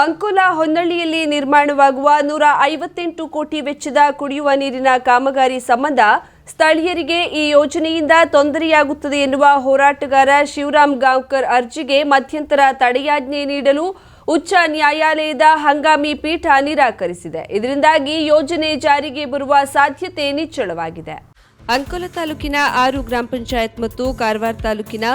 ಅಂಕೋಲ ಹೊನ್ನಳ್ಳಿಯಲ್ಲಿ ನಿರ್ಮಾಣವಾಗುವ ನೂರ ಐವತ್ತೆಂಟು ಕೋಟಿ ವೆಚ್ಚದ ಕುಡಿಯುವ ನೀರಿನ ಕಾಮಗಾರಿ ಸಂಬಂಧ ಸ್ಥಳೀಯರಿಗೆ ಈ ಯೋಜನೆಯಿಂದ ತೊಂದರೆಯಾಗುತ್ತದೆ ಎನ್ನುವ ಹೋರಾಟಗಾರ ಶಿವರಾಮ್ ಗಾಂವ್ಕರ್ ಅರ್ಜಿಗೆ ಮಧ್ಯಂತರ ತಡೆಯಾಜ್ಞೆ ನೀಡಲು ಉಚ್ಚ ನ್ಯಾಯಾಲಯದ ಹಂಗಾಮಿ ಪೀಠ ನಿರಾಕರಿಸಿದೆ. ಇದರಿಂದಾಗಿ ಯೋಜನೆ ಜಾರಿಗೆ ಬರುವ ಸಾಧ್ಯತೆ ನಿಚ್ಚಳವಾಗಿದೆ. ಅಂಕೋಲ ತಾಲೂಕಿನ ಆರು ಗ್ರಾಮ ಪಂಚಾಯತ್ ಮತ್ತು ಕಾರವಾರ ತಾಲೂಕಿನ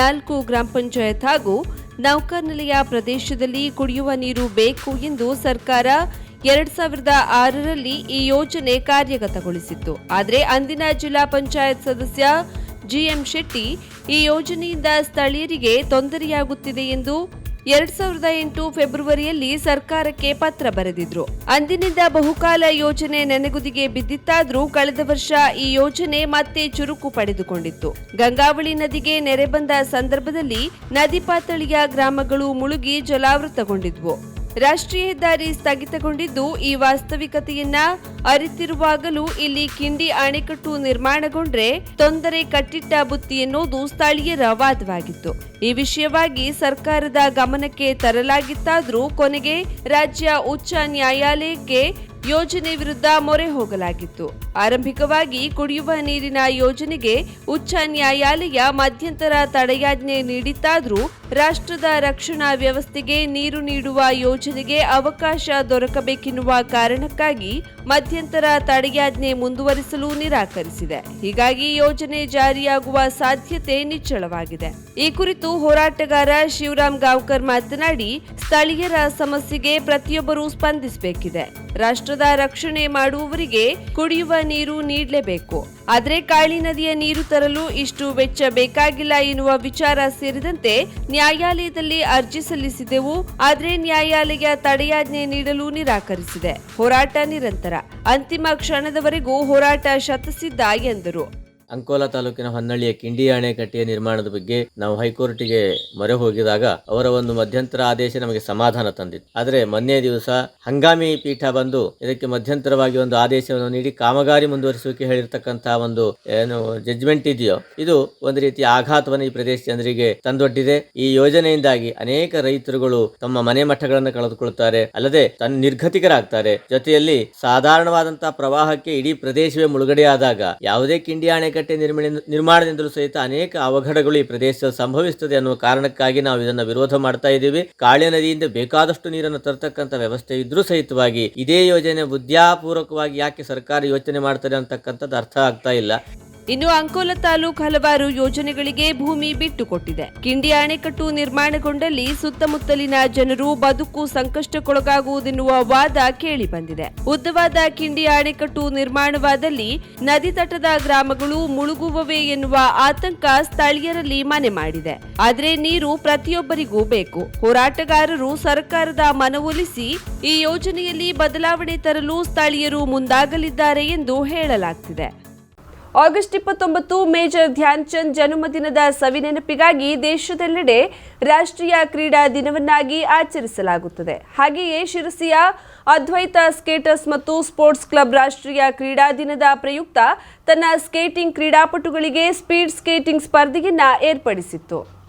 ನಾಲ್ಕು ಗ್ರಾಮ ಪಂಚಾಯತ್ ಹಾಗೂ ನೌಕಾನೆಲೆಯ ಪ್ರದೇಶದಲ್ಲಿ ಕುಡಿಯುವ ನೀರು ಬೇಕು ಎಂದು ಸರ್ಕಾರ ಎರಡ್ ಸಾವಿರದ ಆರರಲ್ಲಿ ಈ ಯೋಜನೆ ಕಾರ್ಯಗತಗೊಳಿಸಿತ್ತು. ಆದರೆ ಅಂದಿನ ಜಿಲ್ಲಾ ಪಂಚಾಯತ್ ಸದಸ್ಯ ಜಿಎಂ ಶೆಟ್ಟಿ ಈ ಯೋಜನೆಯಿಂದ ಸ್ಥಳೀಯರಿಗೆ ತೊಂದರೆಯಾಗುತ್ತಿದೆ ಎಂದು ಎರಡ್ ಸಾವಿರದ ಎಂಟು ಫೆಬ್ರವರಿಯಲ್ಲಿ ಸರ್ಕಾರಕ್ಕೆ ಪತ್ರ ಬರೆದಿದ್ರು. ಅಂದಿನಿಂದ ಬಹುಕಾಲ ಯೋಜನೆ ನೆನೆಗುದಿಗೆ ಬಿದ್ದಿತ್ತಾದ್ರೂ ಕಳೆದ ವರ್ಷ ಈ ಯೋಜನೆ ಮತ್ತೆ ಚುರುಕು ಪಡೆದುಕೊಂಡಿತ್ತು. ಗಂಗಾವಳಿ ನದಿಗೆ ನೆರೆ ಬಂದ ಸಂದರ್ಭದಲ್ಲಿ ನದಿ ಪಾತಳಿಯ ಗ್ರಾಮಗಳು ಮುಳುಗಿ ಜಲಾವೃತಗೊಂಡಿದ್ವು. ರಾಷ್ಟ್ರೀಯ ಹೆದ್ದಾರಿ ಸ್ಥಗಿತಗೊಂಡಿದ್ದು, ಈ ವಾಸ್ತವಿಕತೆಯನ್ನ ಅರಿತಿರುವಾಗಲೂ ಇಲ್ಲಿ ಕಿಂಡಿ ಅಣೆಕಟ್ಟು ನಿರ್ಮಾಣಗೊಂಡ್ರೆ ತೊಂದರೆ ಕಟ್ಟಿಟ್ಟ ಬುತ್ತಿ ಎನ್ನುವುದು ಸ್ಥಳೀಯರ ವಾದವಾಗಿತ್ತು. ಈ ವಿಷಯವಾಗಿ ಸರ್ಕಾರದ ಗಮನಕ್ಕೆ ತರಲಾಗಿತ್ತಾದರೂ ಕೊನೆಗೆ ರಾಜ್ಯ ಉಚ್ಚ ನ್ಯಾಯಾಲಯಕ್ಕೆ ಯೋಜನೆ ವಿರುದ್ಧ ಮೊರೆ ಹೋಗಲಾಗಿತ್ತು. ಆರಂಭಿಕವಾಗಿ ಕುಡಿಯುವ ನೀರಿನ ಯೋಜನೆಗೆ ಉಚ್ಚ ನ್ಯಾಯಾಲಯ ಮಧ್ಯಂತರ ತಡೆಯಾಜ್ಞೆ ನೀಡಿತ್ತಾದರೂ ರಾಷ್ಟ್ರದ ರಕ್ಷಣಾ ವ್ಯವಸ್ಥೆಗೆ ನೀರು ನೀಡುವ ಯೋಜನೆಗೆ ಅವಕಾಶ ದೊರಕಬೇಕೆನ್ನುವ ಕಾರಣಕ್ಕಾಗಿ ಮಧ್ಯಂತರ ತಡೆಯಾಜ್ಞೆ ಮುಂದುವರಿಸಲು ನಿರಾಕರಿಸಿದೆ. ಹೀಗಾಗಿ ಯೋಜನೆ ಜಾರಿಯಾಗುವ ಸಾಧ್ಯತೆ ನಿಚ್ಚಳವಾಗಿದೆ. ಈ ಕುರಿತು ಹೋರಾಟಗಾರ ಶಿವರಾಮ್ ಗಾಂವ್ಕರ್ ಮಾತನಾಡಿ, ಸ್ಥಳೀಯರ ಸಮಸ್ಯೆಗೆ ಪ್ರತಿಯೊಬ್ಬರೂ ಸ್ಪಂದಿಸಬೇಕಿದೆ. ರಾಷ್ಟ್ರದ ರಕ್ಷಣೆ ಮಾಡುವವರಿಗೆ ಕುಡಿಯುವ ನೀರು ನೀಡಲೇಬೇಕು. ಆದರೆ ಕಾಳಿ ನದಿಯ ನೀರು ತರಲು ಇಷ್ಟು ವೆಚ್ಚ ಬೇಕಾಗಿಲ್ಲ ಎನ್ನುವ ವಿಚಾರ ಸೇರಿದಂತೆ ನ್ಯಾಯಾಲಯದಲ್ಲಿ ಅರ್ಜಿ ಸಲ್ಲಿಸಿದೆವು. ಆದರೆ ನ್ಯಾಯಾಲಯ ತಡೆಯಾಜ್ಞೆ ನೀಡಲು ನಿರಾಕರಿಸಿದೆ. ಹೋರಾಟ ನಿರಂತರ. ಅಂತಿಮ ಕ್ಷಣದವರೆಗೂ ಹೋರಾಟ ಶತಸಿದ್ಧ ಎಂದರು. ಅಂಕೋಲ ತಾಲೂಕಿನ ಹೊನ್ನಳ್ಳಿಯ ಕಿಂಡಿ ಅಣೆಕಟ್ಟೆಯ ನಿರ್ಮಾಣದ ಬಗ್ಗೆ ನಾವು ಹೈಕೋರ್ಟಿಗೆ ಮೊರೆ ಹೋಗಿದಾಗ ಅವರ ಒಂದು ಮಧ್ಯಂತರ ಆದೇಶ ನಮಗೆ ಸಮಾಧಾನ ತಂದಿತ್ತು. ಆದರೆ ಮೊನ್ನೆ ದಿವಸ ಹಂಗಾಮಿ ಪೀಠ ಬಂದು ಇದಕ್ಕೆ ಮಧ್ಯಂತರವಾಗಿ ಒಂದು ಆದೇಶವನ್ನು ನೀಡಿ ಕಾಮಗಾರಿ ಮುಂದುವರಿಸುವಿಕೆ ಹೇಳಿರ್ತಕ್ಕಂತಹ ಒಂದು, ಏನು ಜಡ್ಜ್ಮೆಂಟ್ ಇದೆಯೋ, ಇದು ಒಂದು ರೀತಿಯ ಆಘಾತವನ್ನು ಈ ಪ್ರದೇಶ ಜನರಿಗೆ ತಂದೊಡ್ಡಿದೆ. ಈ ಯೋಜನೆಯಿಂದಾಗಿ ಅನೇಕ ರೈತರುಗಳು ತಮ್ಮ ಮನೆ ಮಠಗಳನ್ನು ಕಳೆದುಕೊಳ್ಳುತ್ತಾರೆ, ಅಲ್ಲದೆ ತನ್ನ ನಿರ್ಗತಿಕರಾಗ್ತಾರೆ. ಜೊತೆಯಲ್ಲಿ ಸಾಧಾರಣವಾದಂತಹ ಪ್ರವಾಹಕ್ಕೆ ಇಡೀ ಪ್ರದೇಶವೇ ಮುಳುಗಡೆಯಾದಾಗ ಯಾವುದೇ ಕಿಂಡಿ ನಿರ್ಮಾಣ ನಿರ್ಮಾಣದಿಂದಲೂ ಸಹಿತ ಅನೇಕ ಅವಘಡಗಳು ಈ ಪ್ರದೇಶದಲ್ಲಿ ಸಂಭವಿಸುತ್ತದೆ ಅನ್ನುವ ಕಾರಣಕ್ಕಾಗಿ ನಾವು ಇದನ್ನ ವಿರೋಧ ಮಾಡ್ತಾ ಇದ್ದೀವಿ. ಕಾಳಿ ನದಿಯಿಂದ ಬೇಕಾದಷ್ಟು ನೀರನ್ನು ತರತಕ್ಕಂಥ ವ್ಯವಸ್ಥೆ ಇದ್ರೂ ಸಹಿತವಾಗಿ ಇದೇ ಯೋಜನೆ ಬುದ್ಧಾಪೂರ್ವಕವಾಗಿ ಯಾಕೆ ಸರ್ಕಾರ ಯೋಚನೆ ಮಾಡ್ತಾರೆ ಅಂತಕ್ಕಂಥದ್ದು ಅರ್ಥ ಆಗ್ತಾ ಇಲ್ಲ. ಇನ್ನು ಅಂಕೋಲ ತಾಲೂಕ್ ಹಲವಾರು ಯೋಜನೆಗಳಿಗೆ ಭೂಮಿ ಬಿಟ್ಟುಕೊಟ್ಟಿದೆ. ಕಿಂಡಿ ಅಣೆಕಟ್ಟು ನಿರ್ಮಾಣಗೊಂಡಲ್ಲಿ ಸುತ್ತಮುತ್ತಲಿನ ಜನರು ಬದುಕು ಸಂಕಷ್ಟಕ್ಕೊಳಗಾಗುವುದೆನ್ನುವ ವಾದ ಕೇಳಿ ಬಂದಿದೆ ಉದ್ದವಾದ ಕಿಂಡಿ ಅಣೆಕಟ್ಟು ನಿರ್ಮಾಣವಾದಲ್ಲಿ ನದಿ ತಟದ ಗ್ರಾಮಗಳು ಮುಳುಗುವವೇ ಎನ್ನುವ ಆತಂಕ ಸ್ಥಳೀಯರಲ್ಲಿ ಮನೆ ಮಾಡಿದೆ. ಆದರೆ ನೀರು ಪ್ರತಿಯೊಬ್ಬರಿಗೂ ಬೇಕು. ಹೋರಾಟಗಾರರು ಸರ್ಕಾರದ ಮನವೊಲಿಸಿ ಈ ಯೋಜನೆಯಲ್ಲಿ ಬದಲಾವಣೆ ತರಲು ಸ್ಥಳೀಯರು ಮುಂದಾಗಲಿದ್ದಾರೆ ಎಂದು ಹೇಳಲಾಗ್ತಿದೆ. ಆಗಸ್ಟ್ ಇಪ್ಪತ್ತೊಂಬತ್ತು ಮೇಜರ್ ಧ್ಯಾನ್ಚಂದ್ ಜನ್ಮದಿನದ ಸವಿನೆನಪಿಗಾಗಿ ದೇಶದೆಲ್ಲೆಡೆ ರಾಷ್ಟ್ರೀಯ ಕ್ರೀಡಾ ದಿನವನ್ನಾಗಿ ಆಚರಿಸಲಾಗುತ್ತದೆ. ಹಾಗೆಯೇ ಶಿರಸಿಯ ಅದ್ವೈತ ಸ್ಕೇಟರ್ಸ್ ಮತ್ತು ಸ್ಪೋರ್ಟ್ಸ್ ಕ್ಲಬ್ ರಾಷ್ಟ್ರೀಯ ಕ್ರೀಡಾ ದಿನದ ಪ್ರಯುಕ್ತ ತನ್ನ ಸ್ಕೇಟಿಂಗ್ ಕ್ರೀಡಾಪಟುಗಳಿಗೆ ಸ್ಪೀಡ್ ಸ್ಕೇಟಿಂಗ್ ಸ್ಪರ್ಧೆಯನ್ನ ಏರ್ಪಡಿಸಿತ್ತು.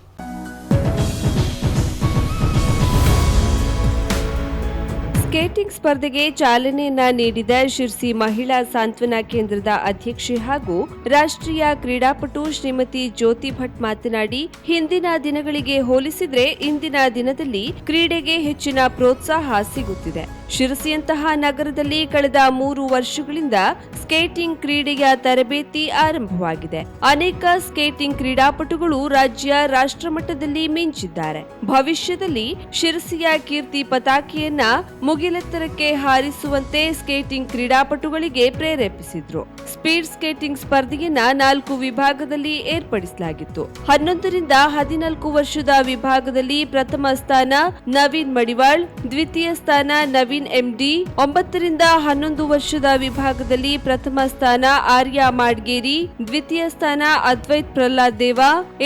ಸ್ಕೇಟಿಂಗ್ ಸ್ಪರ್ಧೆಗೆ ಚಾಲನೆಯನ್ನ ನೀಡಿದ ಶಿರ್ಸಿ ಮಹಿಳಾ ಸಾಂತ್ವನ ಕೇಂದ್ರದ ಅಧ್ಯಕ್ಷೆ ಹಾಗೂ ರಾಷ್ಟ್ರೀಯ ಕ್ರೀಡಾಪಟು ಶ್ರೀಮತಿ ಜ್ಯೋತಿ ಭಟ್ ಮಾತನಾಡಿ, ಹಿಂದಿನ ದಿನಗಳಿಗೆ ಹೋಲಿಸಿದ್ರೆ ಇಂದಿನ ದಿನದಲ್ಲಿ ಕ್ರೀಡೆಗೆ ಹೆಚ್ಚಿನ ಪ್ರೋತ್ಸಾಹ ಸಿಗುತ್ತಿದೆ. ಶಿರಸಿಯಂತಹ ನಗರದಲ್ಲಿ ಕಳೆದ ಮೂರು ವರ್ಷಗಳಿಂದ ಸ್ಕೇಟಿಂಗ್ ಕ್ರೀಡೆಯ ತರಬೇತಿ ಆರಂಭವಾಗಿದೆ. ಅನೇಕ ಸ್ಕೇಟಿಂಗ್ ಕ್ರೀಡಾಪಟುಗಳು ರಾಜ್ಯ ರಾಷ್ಟ್ರಮಟ್ಟದಲ್ಲಿ ಮಿಂಚಿದ್ದಾರೆ. ಭವಿಷ್ಯದಲ್ಲಿ ಶಿರಸಿಯ ಕೀರ್ತಿ ಪತಾಕೆಯನ್ನ ಮುಗಿಲೆತ್ತರಕ್ಕೆ ಹಾರಿಸುವಂತೆ ಸ್ಕೇಟಿಂಗ್ ಕ್ರೀಡಾಪಟುಗಳಿಗೆ ಪ್ರೇರೇಪಿಸಿದ್ರು. ಸ್ಪೀಡ್ ಸ್ಕೇಟಿಂಗ್ ಸ್ಪರ್ಧೆಯನ್ನ ನಾಲ್ಕು ವಿಭಾಗದಲ್ಲಿ ಏರ್ಪಡಿಸಲಾಗಿತ್ತು. ಹನ್ನೊಂದರಿಂದ ಹದಿನಾಲ್ಕು ವರ್ಷದ ವಿಭಾಗದಲ್ಲಿ ಪ್ರಥಮ ಸ್ಥಾನ ನವೀನ್ ಮಡಿವಾಳ್, ದ್ವಿತೀಯ ಸ್ಥಾನ ನವೀನ್ ನವೀನ್ ಎಂಡಿ, ಒಂಬತ್ತರಿಂದ ಹನ್ನೊಂದು ವರ್ಷದ ವಿಭಾಗದಲ್ಲಿ ಪ್ರಥಮ ಸ್ಥಾನ ಆರ್ಯ ಮಾಡ್ಗೇರಿ, ದ್ವಿತೀಯ ಸ್ಥಾನ ಅದ್ವೈತ್ ಪ್ರಹ್ಲಾದ್ ದೇವ,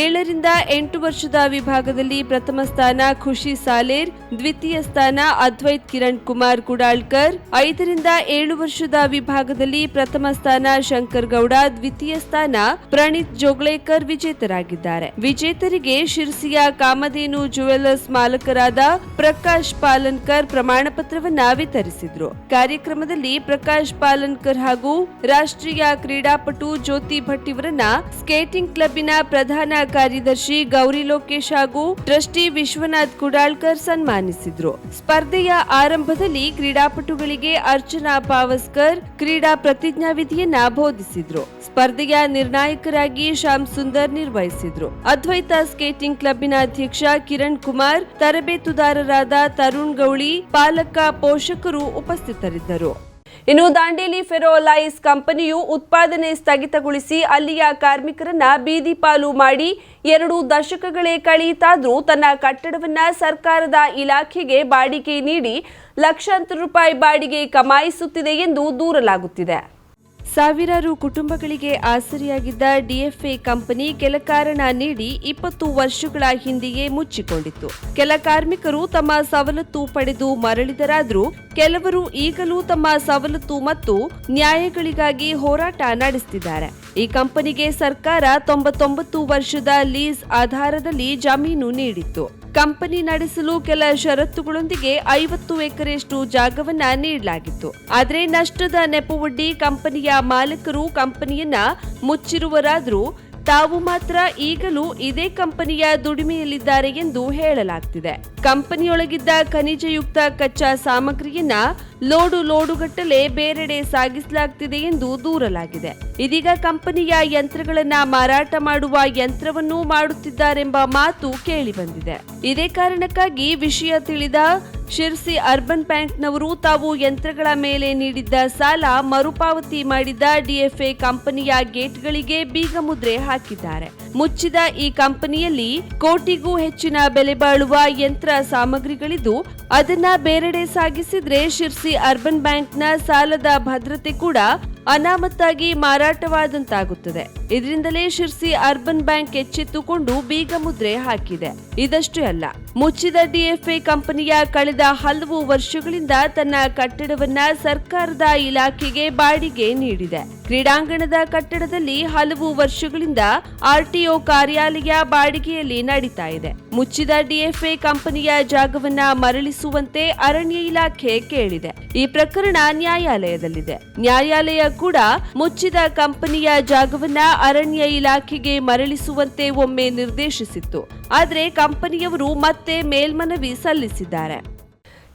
ಏಳರಿಂದ ಎಂಟು ವರ್ಷದ ವಿಭಾಗದಲ್ಲಿ ಪ್ರಥಮ ಸ್ಥಾನ ಖುಷಿ ಸಾಲೇರ್, ದ್ವಿತೀಯ ಸ್ಥಾನ ಅದ್ವೈತ್ ಕಿರಣ್ ಕುಮಾರ್ ಕುಡಾಳ್ಕರ್, ಐದರಿಂದ ಏಳು ವರ್ಷದ ವಿಭಾಗದಲ್ಲಿ ಪ್ರಥಮ ಸ್ಥಾನ ಶಂಕರ್ ಗೌಡ, ದ್ವಿತೀಯ ಸ್ಥಾನ ಪ್ರಣೀತ್ ಜೋಗ್ಳೇಕರ್ ವಿಜೇತರಾಗಿದ್ದಾರೆ. ವಿಜೇತರಿಗೆ ಶಿರ್ಸಿಯ ಕಾಮಧೇನು ಜುವೆಲ್ಲರ್ಸ್ ಮಾಲಕರಾದ ಪ್ರಕಾಶ್ ಪಾಲನ್ಕರ್ ಪ್ರಮಾಣ ವಿತರಿಸಿದ್ರು ಕಾರ್ಯಕ್ರಮದಲ್ಲಿ ಪ್ರಕಾಶ್ ಪಾಲನ್ಕರ್ ಹಾಗೂ ರಾಷ್ಟ್ರೀಯ ಕ್ರೀಡಾಪಟು ಜ್ಯೋತಿ ಭಟ್ ಇವರನ್ನ ಸ್ಕೇಟಿಂಗ್ ಕ್ಲಬ್ಬಿನ ಪ್ರಧಾನ ಕಾರ್ಯದರ್ಶಿ ಗೌರಿ ಲೋಕೇಶ್ ಹಾಗೂ ಟ್ರಸ್ಟಿ ವಿಶ್ವನಾಥ್ ಕುಡಾಳ್ಕರ್ ಸನ್ಮಾನಿಸಿದ್ರು. ಸ್ಪರ್ಧೆಯ ಆರಂಭದಲ್ಲಿ ಕ್ರೀಡಾಪಟುಗಳಿಗೆ ಅರ್ಚನಾ ಪಾವಸ್ಕರ್ ಕ್ರೀಡಾ ಪ್ರತಿಜ್ಞಾವಿಧಿಯನ್ನ ಬೋಧಿಸಿದ್ರು. ಸ್ಪರ್ಧೆಯ ನಿರ್ಣಾಯಕರಾಗಿ ಶ್ಯಾಮ್ ಸುಂದರ್ ನಿರ್ವಹಿಸಿದ್ರು. ಅದ್ವೈತ ಸ್ಕೇಟಿಂಗ್ ಕ್ಲಬ್ಬಿನ ಅಧ್ಯಕ್ಷ ಕಿರಣ್ ಕುಮಾರ್, ತರಬೇತುದಾರರಾದ ತರುಣ್ ಗೌಳಿ, ಪಾಲಕ ಪೋಷಕರು ಉಪಸ್ಥಿತರಿದ್ದರು. ಇನ್ನು ದಾಂಡೇಲಿ ಫೆರೋಲೈಸ್ ಕಂಪನಿಯು ಉತ್ಪಾದನೆ ಸ್ಥಗಿತಗೊಳಿಸಿ ಅಲ್ಲಿಯ ಕಾರ್ಮಿಕರನ್ನ ಬೀದಿ ಪಾಲು ಮಾಡಿ ಎರಡು ದಶಕಗಳೇ ಕಳೆಯಿತಾದರೂ ತನ್ನ ಕಟ್ಟಡವನ್ನ ಸರ್ಕಾರದ ಇಲಾಖೆಗೆ ಬಾಡಿಗೆ ನೀಡಿ ಲಕ್ಷಾಂತರ ರೂಪಾಯಿ ಬಾಡಿಗೆ ಕಮಾಯಿಸುತ್ತಿದೆ ಎಂದು ದೂರಲಾಗುತ್ತಿದೆ. ಸಾವಿರಾರು ಕುಟುಂಬಗಳಿಗೆ ಆಸರಿಯಾಗಿದ್ದ ಡಿಎಫ್ಎ ಕಂಪನಿ ಕೆಲ ಕಾರಣ ನೀಡಿ ಇಪ್ಪತ್ತು ವರ್ಷಗಳ ಹಿಂದೆಯೇ ಮುಚ್ಚಿಕೊಂಡಿತ್ತು. ಕೆಲ ಕಾರ್ಮಿಕರು ತಮ್ಮ ಸವಲತ್ತು ಪಡೆದು ಮರಳಿದರಾದರೂ ಕೆಲವರು ಈಗಲೂ ತಮ್ಮ ಸವಲತ್ತು ಮತ್ತು ನ್ಯಾಯಗಳಿಗಾಗಿ ಹೋರಾಟ ನಡೆಸುತ್ತಿದ್ದಾರೆ. ಈ ಕಂಪನಿಗೆ ಸರ್ಕಾರ ತೊಂಬತ್ತೊಂಬತ್ತು ವರ್ಷದ ಲೀಸ್ ಆಧಾರದಲ್ಲಿ ಜಮೀನು ನೀಡಿತ್ತು. ಕಂಪನಿ ನಡೆಸಲು ಕೆಲ ಷರತ್ತುಗಳೊಂದಿಗೆ ಐವತ್ತು ಎಕರೆಯಷ್ಟು ಜಾಗವನ್ನ ನೀಡಲಾಗಿತ್ತು. ಆದರೆ ನಷ್ಟದ ನೆಪವೊಡ್ಡಿ ಕಂಪನಿಯ ಮಾಲೀಕರು ಕಂಪನಿಯನ್ನ ಮುಚ್ಚಿರುವರಾದರೂ ತಾವು ಮಾತ್ರ ಈಗಲೂ ಇದೇ ಕಂಪನಿಯ ದುಡಿಮೆಯಲ್ಲಿದ್ದಾರೆ ಎಂದು ಹೇಳಲಾಗ್ತಿದೆ. ಕಂಪನಿಯೊಳಗಿದ್ದ ಖನಿಜಯುಕ್ತ ಕಚ್ಚಾ ಸಾಮಗ್ರಿಯನ್ನ ಲೋಡು ಲೋಡುಗಟ್ಟಲೆ ಬೇರೆಡೆ ಸಾಗಿಸಲಾಗ್ತಿದೆ ಎಂದು ದೂರಲಾಗಿದೆ. ಇದೀಗ ಕಂಪನಿಯ ಯಂತ್ರಗಳನ್ನ ಮಾರಾಟ ಮಾಡುವ ಯಂತ್ರವನ್ನೂ ಮಾಡುತ್ತಿದ್ದಾರೆಂಬ ಮಾತು ಕೇಳಿಬಂದಿದೆ. ಇದೇ ಕಾರಣಕ್ಕಾಗಿ ವಿಷಯ ತಿಳಿದ ಶಿರ್ಸಿ ಅರ್ಬನ್ ಬ್ಯಾಂಕ್ನವರು ತಾವು ಯಂತ್ರಗಳ ಮೇಲೆ ನೀಡಿದ್ದ ಸಾಲ ಮರುಪಾವತಿ ಮಾಡಿದ ಡಿಎಫ್ಎ ಕಂಪನಿಯ ಗೇಟ್ಗಳಿಗೆ ಬೀಗ ಮುದ್ರೆ ಹಾಕಿದ್ದಾರೆ. ಮುಚ್ಚಿದ ಈ ಕಂಪನಿಯಲ್ಲಿ ಕೋಟಿಗೂ ಹೆಚ್ಚಿನ ಬೆಲೆ ಬಾಳುವ ಯಂತ್ರ ಸಾಮಗ್ರಿಗಳಿದ್ದು, ಅದನ್ನ ಬೇರೆಡೆ ಸಾಗಿಸಿದ್ರೆ ಶಿರ್ಸಿ ಅರ್ಬನ್ ಬ್ಯಾಂಕ್ನ ಸಾಲದ ಭದ್ರತೆ ಕೂಡ ಅನಾಮತ್ತಾಗಿ ಮಾರಾಟವಾದಂತಾಗುತ್ತದೆ. ಇದರಿಂದಲೇ ಶಿರ್ಸಿ ಅರ್ಬನ್ ಬ್ಯಾಂಕ್ ಎಚ್ಚೆತ್ತುಕೊಂಡು ಬೀಗ ಮುದ್ರೆ ಹಾಕಿದೆ. ಇದಷ್ಟೇ ಅಲ್ಲ, ಮುಚ್ಚಿದ ಡಿಎಫ್ಎ ಕಂಪನಿಯ ಕಳೆದ ಹಲವು ವರ್ಷಗಳಿಂದ ತನ್ನ ಕಟ್ಟಡವನ್ನ ಸರ್ಕಾರದ ಇಲಾಖೆಗೆ ಬಾಡಿಗೆ ನೀಡಿದೆ. ಕ್ರೀಡಾಂಗಣದ ಕಟ್ಟಡದಲ್ಲಿ ಹಲವು ವರ್ಷಗಳಿಂದ ಆರ್ಟಿಒ ಕಾರ್ಯಾಲಯ ಬಾಡಿಗೆಯಲ್ಲಿ ನಡೀತಾ ಇದೆ. ಮುಚ್ಚಿದ ಡಿಎಫ್ಎ ಕಂಪನಿಯ ಜಾಗವನ್ನ ಮರಳಿಸುವಂತೆ ಅರಣ್ಯ ಇಲಾಖೆ ಕೇಳಿದೆ. ಈ ಪ್ರಕರಣ ನ್ಯಾಯಾಲಯದಲ್ಲಿದೆ. ನ್ಯಾಯಾಲಯ ಕೂಡ ಮುಚ್ಚಿದ ಕಂಪನಿಯ ಜಾಗವನ್ನ ಅರಣ್ಯ ಇಲಾಖೆಗೆ ಮರಳಿಸುವಂತೆ ಒಮ್ಮೆ ನಿರ್ದೇಶಿಸಿತ್ತು. ಆದರೆ ಕಂಪನಿಯವರು ಮತ್ತೆ ಮೇಲ್ಮನವಿ ಸಲ್ಲಿಸಿದ್ದಾರೆ.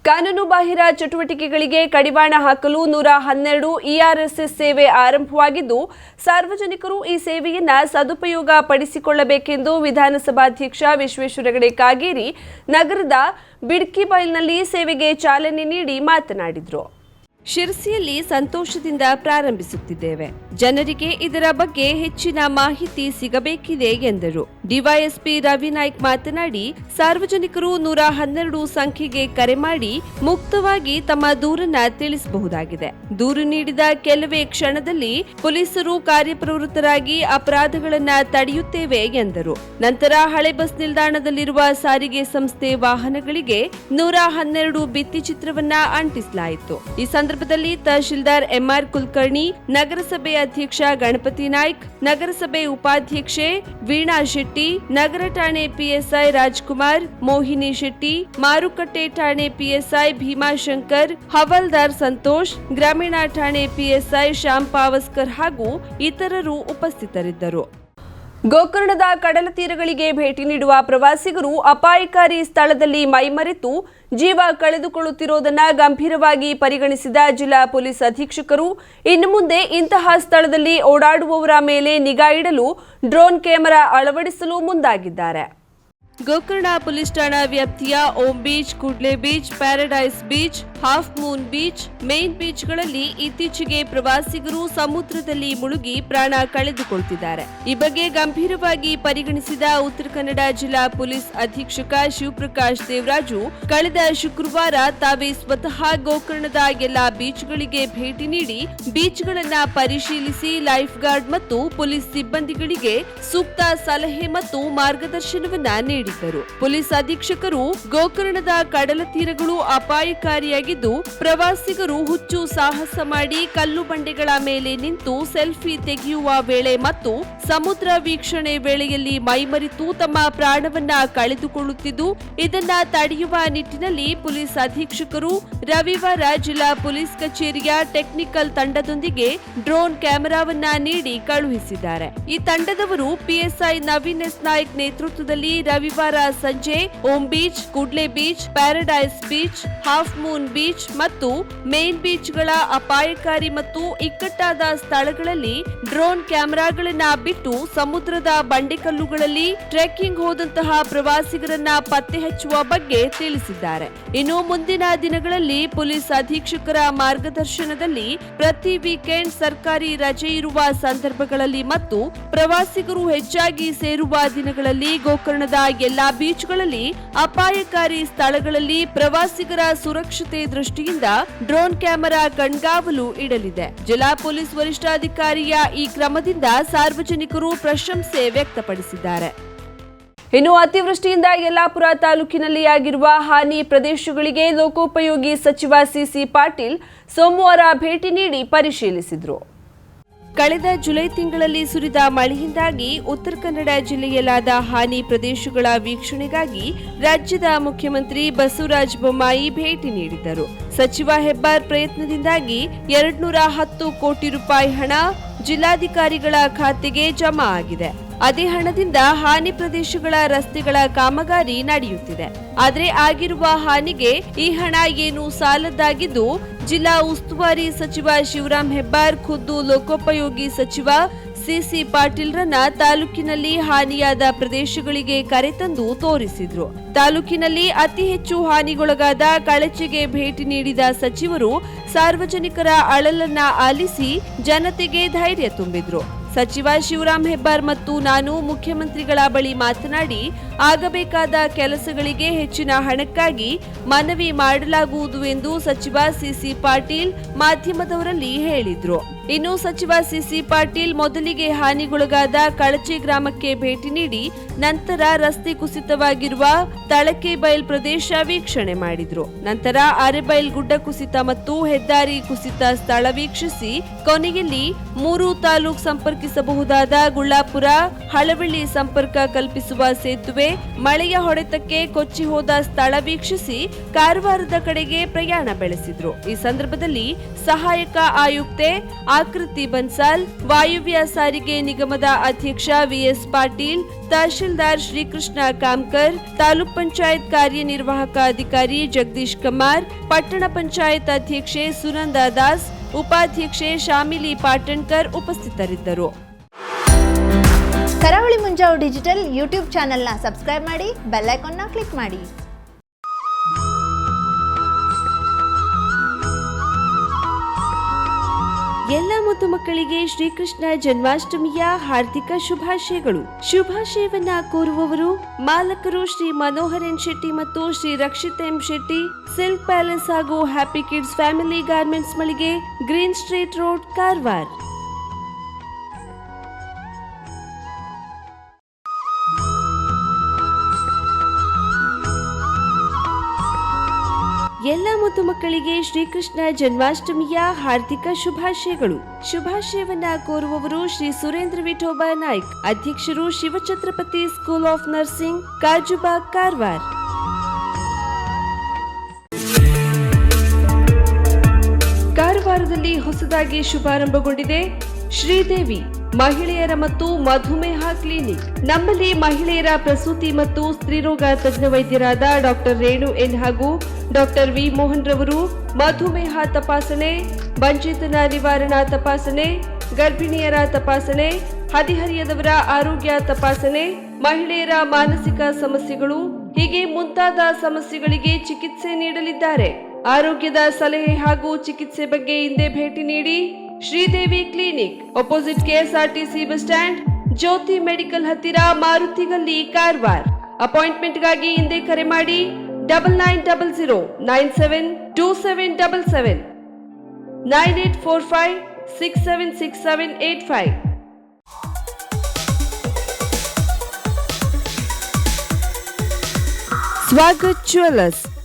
ಕಾನೂನು ಬಾಹಿರ ಚಟುವಟಿಕೆಗಳಿಗೆ ಕಡಿವಾಣ ಹಾಕಲು ನೂರ ಹನ್ನೆರಡು ಇಆರ್ಎಸ್ಎಸ್ ಸೇವೆ ಆರಂಭವಾಗಿದ್ದು, ಸಾರ್ವಜನಿಕರು ಈ ಸೇವೆಯನ್ನ ಸದುಪಯೋಗ ಪಡಿಸಿಕೊಳ್ಳಬೇಕೆಂದು ವಿಧಾನಸಭಾಧ್ಯಕ್ಷ ವಿಶ್ವೇಶ್ವರ ಹೆಗಡೆ ಕಾಗೇರಿ ನಗರದ ಬಿಡ್ಕಿಬೈಲ್ನಲ್ಲಿ ಸೇವೆಗೆ ಚಾಲನೆ ನೀಡಿ ಮಾತನಾಡಿದರು. ಶಿರಸಿಯಲ್ಲಿ ಸಂತೋಷದಿಂದ ಪ್ರಾರಂಭಿಸುತ್ತಿದ್ದೇವೆ. ಜನರಿಗೆ ಇದರ ಬಗ್ಗೆ ಹೆಚ್ಚಿನ ಮಾಹಿತಿ ಸಿಗಬೇಕಿದೆ ಎಂದರು. ಡಿವೈಎಸ್ಪಿ ರವಿ ನಾಯ್ಕ್ ಮಾತನಾಡಿ, ಸಾರ್ವಜನಿಕರು ನೂರ ಹನ್ನೆರಡು ಸಂಖ್ಯೆಗೆ ಕರೆ ಮಾಡಿ ಮುಕ್ತವಾಗಿ ತಮ್ಮ ದೂರನ್ನ ತಿಳಿಸಬಹುದಾಗಿದೆ. ದೂರು ನೀಡಿದ ಕೆಲವೇ ಕ್ಷಣದಲ್ಲಿ ಪೊಲೀಸರು ಕಾರ್ಯಪ್ರವೃತ್ತರಾಗಿ ಅಪರಾಧಗಳನ್ನ ತಡೆಯುತ್ತೇವೆ ಎಂದರು. ನಂತರ ಹಳೆ ಬಸ್ ನಿಲ್ದಾಣದಲ್ಲಿರುವ ಸಾರಿಗೆ ಸಂಸ್ಥೆ ವಾಹನಗಳಿಗೆ ನೂರ ಹನ್ನೆರಡು ಭಿತ್ತಿ ಚಿತ್ರವನ್ನ ಅಂಟಿಸಲಾಯಿತು. ಈ ಸಂದರ್ಭದಲ್ಲಿ ತಹಶೀಲ್ದಾರ್ ಎಂಆರ್ ಕುಲಕರ್ಣಿ, ನಗರಸಭೆ ಅಧ್ಯಕ್ಷ ಗಣಪತಿ ನಾಯ್ಕ್, ನಗರಸಭೆ ಉಪಾಧ್ಯಕ್ಷೆ ವೀಣಾ ಶೆಟ್ಟಿ, ನಗರ ಠಾಣೆ ಪಿಎಸ್ಐ ರಾಜ್ಕುಮಾರ್, ಮೋಹಿನಿ ಶೆಟ್ಟಿ, ಮಾರುಕಟ್ಟೆ ಠಾಣೆ ಪಿಎಸ್ಐ ಭೀಮಾಶಂಕರ್ ಹವಲ್ದಾರ್ ಸಂತೋಷ್, ಗ್ರಾಮೀಣ ಠಾಣೆ ಪಿಎಸ್ಐ ಶ್ಯಾಮ್ ಪಾವಸ್ಕರ್ ಹಾಗೂ ಇತರರು ಉಪಸ್ಥಿತರಿದ್ದರು. ಗೋಕರ್ಣದ ಕಡಲ ತೀರಗಳಿಗೆ ಭೇಟಿ ನೀಡುವ ಪ್ರವಾಸಿಗರು ಅಪಾಯಕಾರಿ ಸ್ಥಳದಲ್ಲಿ ಮೈಮರೆತು ಜೀವ ಕಳೆದುಕೊಳ್ಳುತ್ತಿರುವುದನ್ನು ಗಂಭೀರವಾಗಿ ಪರಿಗಣಿಸಿದ ಜಿಲ್ಲಾ ಪೊಲೀಸ್ ಅಧೀಕ್ಷಕರು, ಇನ್ನು ಮುಂದೆ ಇಂತಹ ಸ್ಥಳದಲ್ಲಿ ಓಡಾಡುವವರ ಮೇಲೆ ನಿಗಾ ಇಡಲು ಡ್ರೋನ್ ಕ್ಯಾಮೆರಾ ಅಳವಡಿಸಲು ಮುಂದಾಗಿದ್ದಾರೆ. ಗೋಕರ್ಣ ಪೊಲೀಸ್ ಠಾಣಾ ವ್ಯಾಪ್ತಿಯ Om beach, Kudle beach, paradise beach half moon beach, main ಬೀಚ್ಗಳಲ್ಲಿ ಇತ್ತೀಚೆಗೆ ಪ್ರವಾಸಿಗರು ಸಮುದ್ರದಲ್ಲಿ ಮುಳುಗಿ ಪ್ರಾಣ ಕಳೆದುಕೊಳ್ತಿದ್ದಾರೆ. ಈ ಬಗ್ಗೆ ಗಂಭೀರವಾಗಿ ಪರಿಗಣಿಸಿದ ಉತ್ತರ ಕನ್ನಡ ಜಿಲ್ಲಾ ಪೊಲೀಸ್ ಅಧೀಕ್ಷಕ ಶಿವಪ್ರಕಾಶ್ ದೇವರಾಜು, ಕಳೆದ ಶುಕ್ರವಾರ ತಾವೇ ಸ್ವತಃ ಗೋಕರ್ಣದ ಎಲ್ಲಾ ಬೀಚ್ಗಳಿಗೆ ಭೇಟಿ ನೀಡಿ ಬೀಚ್ಗಳನ್ನು ಪರಿಶೀಲಿಸಿ ಲೈಫ್ ಗಾರ್ಡ್ ಮತ್ತು ಪೊಲೀಸ್ ಸಿಬ್ಬಂದಿಗಳಿಗೆ ಸೂಕ್ತ ಸಲಹೆ ಮತ್ತು ಮಾರ್ಗದರ್ಶನವನ್ನ ನೀಡಿದ್ದರು. ಪೊಲೀಸ್ ಅಧೀಕ್ಷಕರು ಗೋಕರ್ಣದ ಕಡಲ ತೀರಗಳು ಅಪಾಯಕಾರಿಯಾಗಿದ್ದು ಪ್ರವಾಸಿಗರು ಹುಚ್ಚು ಸಾಹಸ ಮಾಡಿ ಕಲ್ಲು ಬಂಡೆಗಳ ಮೇಲೆ ನಿಂತು ಸೆಲ್ಫಿ ತೆಗೆಯುವ ವೇಳೆ ಮತ್ತು ಸಮುದ್ರ ವೀಕ್ಷಣೆ ವೇಳೆಯಲ್ಲಿ ಮೈಮರಿತು ತಮ್ಮ ಪ್ರಾಣವನ್ನ ಕಳೆದುಕೊಳ್ಳುತ್ತಿದ್ದು, ಇದನ್ನ ತಡೆಯುವ ನಿಟ್ಟಿನಲ್ಲಿ ಪೊಲೀಸ್ ಅಧೀಕ್ಷಕರು ರವಿವಾರ ಜಿಲ್ಲಾ ಪೊಲೀಸ್ ಕಚೇರಿಯ ಟೆಕ್ನಿಕಲ್ ತಂಡದೊಂದಿಗೆ ಡ್ರೋನ್ ಕ್ಯಾಮೆರಾವನ್ನ ನೀಡಿ ಕಳುಹಿಸಿದ್ದಾರೆ. ಈ ತಂಡದವರು ಪಿಎಸ್ಐ ನವೀನ್ ಎಸ್ ನಾಯ್ಕ್ ನೇತೃತ್ವದಲ್ಲಿ ರವಿವಾರ ಸಂಜೆ Om beach, Kudle beach, paradise beach, half moon beach ಮತ್ತು ಮೇನ್ ಬೀಚ್ಗಳ ಅಪಾಯಕಾರಿ ಮತ್ತು ಇಕ್ಕಟ್ಟಾದ ಸ್ಥಳಗಳಲ್ಲಿ ಡ್ರೋನ್ ಕ್ಯಾಮೆರಾಗಳನ್ನ ಬಿಟ್ಟು ಸಮುದ್ರದ ಬಂಡೆಕಲ್ಲುಗಳಲ್ಲಿ ಟ್ರೆಕ್ಕಿಂಗ್ ಹೋದಂತಹ ಪ್ರವಾಸಿಗರನ್ನ ಪತ್ತೆ ಹಚ್ಚುವ ಬಗ್ಗೆ ತಿಳಿಸಿದ್ದಾರೆ. ಇನ್ನು ಮುಂದಿನ ದಿನಗಳಲ್ಲಿ ಪೊಲೀಸ್ ಅಧೀಕ್ಷಕರ ಮಾರ್ಗದರ್ಶನದಲ್ಲಿ ಪ್ರತಿ ವೀಕೆಂಡ್ ಸರ್ಕಾರಿ ರಜೆ ಇರುವ ಸಂದರ್ಭಗಳಲ್ಲಿ ಮತ್ತು ಪ್ರವಾಸಿಗರು ಹೆಚ್ಚಾಗಿ ಸೇರುವ ದಿನಗಳಲ್ಲಿ ಗೋಕರ್ಣದ ಎಲ್ಲಾ ಬೀಚ್ಗಳಲ್ಲಿ ಅಪಾಯಕಾರಿ ಸ್ಥಳಗಳಲ್ಲಿ ಪ್ರವಾಸಿಗರ ಸುರಕ್ಷತೆ ದೃಷ್ಟಿಯಿಂದ ಡ್ರೋನ್ ಕ್ಯಾಮೆರಾ ಕಣ್ಗಾವಲು ಇಡಲಿದೆ. ಜಿಲ್ಲಾ ಪೊಲೀಸ್ ವರಿಷ್ಠಾಧಿಕಾರಿಯ ಈ ಕ್ರಮದಿಂದ ಸಾರ್ವಜನಿಕರು ಪ್ರಶಂಸೆ ವ್ಯಕ್ತಪಡಿಸಿದ್ದಾರೆ. ಇನ್ನು ಅತಿವೃಷ್ಟಿಯಿಂದ ಯಲ್ಲಾಪುರ ತಾಲೂಕಿನಲ್ಲಿ ಆಗಿರುವ ಹಾನಿ ಪ್ರದೇಶಗಳಿಗೆ ಲೋಕೋಪಯೋಗಿ ಸಚಿವ ಸಿಸಿ ಪಾಟೀಲ್ ಸೋಮವಾರ ಭೇಟಿ ನೀಡಿ ಪರಿಶೀಲಿಸಿದರು. ಕಳೆದ ಜುಲೈ ತಿಂಗಳಲ್ಲಿ ಸುರಿದ ಮಳೆಯಿಂದಾಗಿ ಉತ್ತರ ಕನ್ನಡ ಜಿಲ್ಲೆಯಲ್ಲಾದ ಹಾನಿ ಪ್ರದೇಶಗಳ ವೀಕ್ಷಣೆಗಾಗಿ ರಾಜ್ಯದ ಮುಖ್ಯಮಂತ್ರಿ ಬಸವರಾಜ ಬೊಮ್ಮಾಯಿ ಭೇಟಿ ನೀಡಿದ್ದರು. ಸಚಿವ ಹೆಬ್ಬಾರ್ ಪ್ರಯತ್ನದಿಂದಾಗಿ ಎರಡ್ನೂರ ಹತ್ತು ಕೋಟಿ ರೂಪಾಯಿ ಹಣ ಜಿಲ್ಲಾಧಿಕಾರಿಗಳ ಖಾತೆಗೆ ಜಮಾ ಆಗಿದೆ. ಅದೇ ಹಣದಿಂದ ಹಾನಿ ಪ್ರದೇಶಗಳ ರಸ್ತೆಗಳ ಕಾಮಗಾರಿ ನಡೆಯುತ್ತಿದೆ. ಆದರೆ ಆಗಿರುವ ಹಾನಿಗೆ ಈ ಹಣ ಏನು ಸಾಲದ್ದಾಗಿದ್ದು, ಜಿಲ್ಲಾ ಉಸ್ತುವಾರಿ ಸಚಿವ ಶಿವರಾಮ್ ಹೆಬ್ಬಾರ್, ಖುದ್ದು ಲೋಕೋಪಯೋಗಿ ಸಚಿವ ಸಿಸಿ ಪಾಟೀಲ್ರನ್ನ ತಾಲೂಕಿನಲ್ಲಿ ಹಾನಿಯಾದ ಪ್ರದೇಶಗಳಿಗೆ ಕರೆತಂದು ತೋರಿಸಿದ್ರು. ತಾಲೂಕಿನಲ್ಲಿ ಅತಿ ಹೆಚ್ಚು ಹಾನಿಗೊಳಗಾದ ಕಳಚೆಗೆ ಭೇಟಿ ನೀಡಿದ ಸಚಿವರು ಸಾರ್ವಜನಿಕರ ಅಳಲನ್ನ ಆಲಿಸಿ ಜನತೆಗೆ ಧೈರ್ಯ ತುಂಬಿದ್ರು. ಸಚಿವ ಶಿವರಾಂ ಹೆಬ್ಬಾರ್ ಮತ್ತು ನಾನು ಮುಖ್ಯಮಂತ್ರಿಗಳ ಬಳಿ ಮಾತನಾಡಿ ಆಗಬೇಕಾದ ಕೆಲಸಗಳಿಗೆ ಹೆಚ್ಚಿನ ಹಣಕ್ಕಾಗಿ ಮನವಿ ಮಾಡಲಾಗುವುದು ಎಂದು ಸಚಿವ ಸಿಸಿ ಪಾಟೀಲ್ ಮಾಧ್ಯಮದವರಲ್ಲಿ ಹೇಳಿದ್ರು. ಇನ್ನು ಸಚಿವ ಸಿಸಿ ಪಾಟೀಲ್ ಮೊದಲಿಗೆ ಹಾನಿಗೊಳಗಾದ ಕಳಚೆ ಗ್ರಾಮಕ್ಕೆ ಭೇಟಿ ನೀಡಿ ನಂತರ ರಸ್ತೆ ಕುಸಿತವಾಗಿರುವ ತಳಕೆ ಬೈಲ್ ಪ್ರದೇಶ ವೀಕ್ಷಣೆ ಮಾಡಿದ್ರು. ನಂತರ ಅರೆಬೈಲ್ ಗುಡ್ಡ ಕುಸಿತ ಮತ್ತು ಹೆದ್ದಾರಿ ಕುಸಿತ ಸ್ಥಳ ವೀಕ್ಷಿಸಿ ಕೊನೆಯಲ್ಲಿ ಮೂರು ತಾಲೂಕ್ ಸಂಪರ್ಕಿಸಬಹುದಾದ ಗುಳ್ಳಾಪುರ, ಹಳವಳ್ಳಿ ಸಂಪರ್ಕ ಕಲ್ಪಿಸುವ ಸೇತುವೆ ಮಳೆಯ ಹೊಡೆತಕ್ಕೆ ಕೊಚ್ಚಿ ಹೋದ ಸ್ಥಳ ವೀಕ್ಷಿಸಿ ಕಾರವಾರದ ಕಡೆಗೆ ಪ್ರಯಾಣ ಬೆಳೆಸಿದ್ರು. ಈ ಸಂದರ್ಭದಲ್ಲಿ ಸಹಾಯಕ ಆಯುಕ್ತೆ ಆಕೃತಿ ಬನ್ಸಾಲ್, ವಾಯುವ್ಯ ಸಾರಿಗೆ ನಿಗಮದ ಅಧ್ಯಕ್ಷ ವಿಎಸ್ ಪಾಟೀಲ್, ತಹಶೀಲ್ದಾರ್ ಶ್ರೀಕೃಷ್ಣ ಕಾಮ್ಕರ್, ತಾಲೂಕ್ ಪಂಚಾಯತ್ ಕಾರ್ಯನಿರ್ವಾಹಕ ಅಧಿಕಾರಿ ಜಗದೀಶ್ ಕುಮಾರ್ ಪಟ್ಟಣ ಪಂಚಾಯತ್ ಅಧ್ಯಕ್ಷೆ ಸುನಂದ ದಾಸ್, ಉಪಾಧ್ಯಕ್ಷೆ ಶಾಮಿಲಿ ಪಾಟಣ್ಕರ್ ಉಪಸ್ಥಿತರಿದ್ದರು. ಕರಾವಳಿ ಮುಂಜಾವು ಡಿಜಿಟಲ್ ಯೂಟ್ಯೂಬ್ ಚಾನೆಲ್ನ ಸಬ್ಸ್ಕ್ರೈಬ್ ಮಾಡಿ, ಬೆಲ್ ಐಕಾನ್ನ ಕ್ಲಿಕ್ ಮಾಡಿ. ಎಲ್ಲ ಮುದ್ದು ಮಕ್ಕಳಿಗೆ ಶ್ರೀಕೃಷ್ಣ ಜನ್ಮಾಷ್ಟಮಿಯ ಹಾರ್ದಿಕ ಶುಭಾಶಯಗಳು. ಶುಭಾಶಯವನ್ನ ಕೋರುವವರು ಮಾಲಕರು ಶ್ರೀ ಮನೋಹರ್ ಎನ್ ಶೆಟ್ಟಿ ಮತ್ತು Shri Rakshith M Shetty. Silk palace ಹಾಗೂ ಹ್ಯಾಪಿ ಕಿಡ್ಸ್ ಫ್ಯಾಮಿಲಿ ಗಾರ್ಮೆಂಟ್ಸ್ ಮಳಿಗೆ ಗ್ರೀನ್ ಸ್ಟ್ರೀಟ್ ರೋಡ್, ಕಾರವಾರ್. ಮುದ್ದು ಮಕ್ಕಳಿಗೆ ಶ್ರೀಕೃಷ್ಣ ಜನ್ಮಾಷ್ಟಮಿಯ ಹಾರ್ದಿಕ ಶುಭಾಶಯಗಳು. ಶುಭಾಶಯವನ್ನ ಕೋರುವವರು ಶ್ರೀ ಸುರೇಂದ್ರ ವಿಠೋಬಾ ನಾಯ್ಕ್, ಅಧ್ಯಕ್ಷರು Shivachhatrapati school of nursing, Kajuba Karwar. ಕಾರವಾರದಲ್ಲಿ ಹೊಸದಾಗಿ ಶುಭಾರಂಭಗೊಂಡಿದೆ. ಶ್ರೀದೇವಿ, ಮಹಿಳೆಯರ ಮತ್ತು ಮಧುಮೇಹ ಕ್ಲಿನಿಕ್. ನಮ್ಮಲ್ಲಿ ಮಹಿಳೆಯರ ಪ್ರಸೂತಿ ಮತ್ತು ಸ್ತ್ರೀರೋಗ ತಜ್ಞ ವೈದ್ಯರಾದ ಡಾಕ್ಟರ್ ರೇಣು ಎನ್ ಹಾಗೂ ಡಾಕ್ಟರ್ ವಿ ಮೋಹನ್ ರವರು ಮಧುಮೇಹ ತಪಾಸಣೆ, ಬಂಚಿತನ ನಿವಾರಣಾ ತಪಾಸಣೆ, ಗರ್ಭಿಣಿಯರ ತಪಾಸಣೆ, ಹದಿಹರಿಯದವರ ಆರೋಗ್ಯ ತಪಾಸಣೆ, ಮಹಿಳೆಯರ ಮಾನಸಿಕ ಸಮಸ್ಯೆಗಳು, ಹೀಗೆ ಮುಂತಾದ ಸಮಸ್ಯೆಗಳಿಗೆ ಚಿಕಿತ್ಸೆ ನೀಡಲಿದ್ದಾರೆ. ಆರೋಗ್ಯದ ಸಲಹೆ ಹಾಗೂ ಚಿಕಿತ್ಸೆ ಬಗ್ಗೆ ಹಿಂದೆ ಭೇಟಿ ನೀಡಿ Sridevi clinic opposite KSRTC bus stand Jyothi medical ಹತ್ತಿರ ಮಾರುತಿಗಲ್ಲಿ ಕಾರವಾರ್. ಅಪಾಯಿಂಟ್ಮೆಂಟ್ಗಾಗಿ ಹಿಂದೆ ಕರೆ ಮಾಡಿ double nine double zero nine seven two seven double seven nine eight four five six seven six seven eight five Swagat jewellers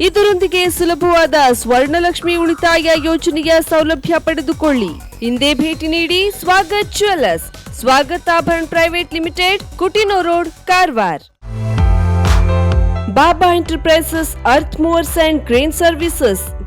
ಇದರೊಂದಿಗೆ ಸುಲಭವಾದ ಸ್ವರ್ಣಲಕ್ಷ್ಮಿ ಉಳಿತಾಯ ಯೋಜನೆಯ ಸೌಲಭ್ಯ ಪಡೆದುಕೊಳ್ಳಿ. ಹಿಂದೆ ಭೇಟಿ ನೀಡಿ ಸ್ವಾಗತ್ ಜ್ಯುವೆಲ್ಲರ್ಸ್. ಸ್ವಾಗತ್ ಆಭರಣ private limited, Coutinho road, Karwar. Baba enterprises earth movers and crane services.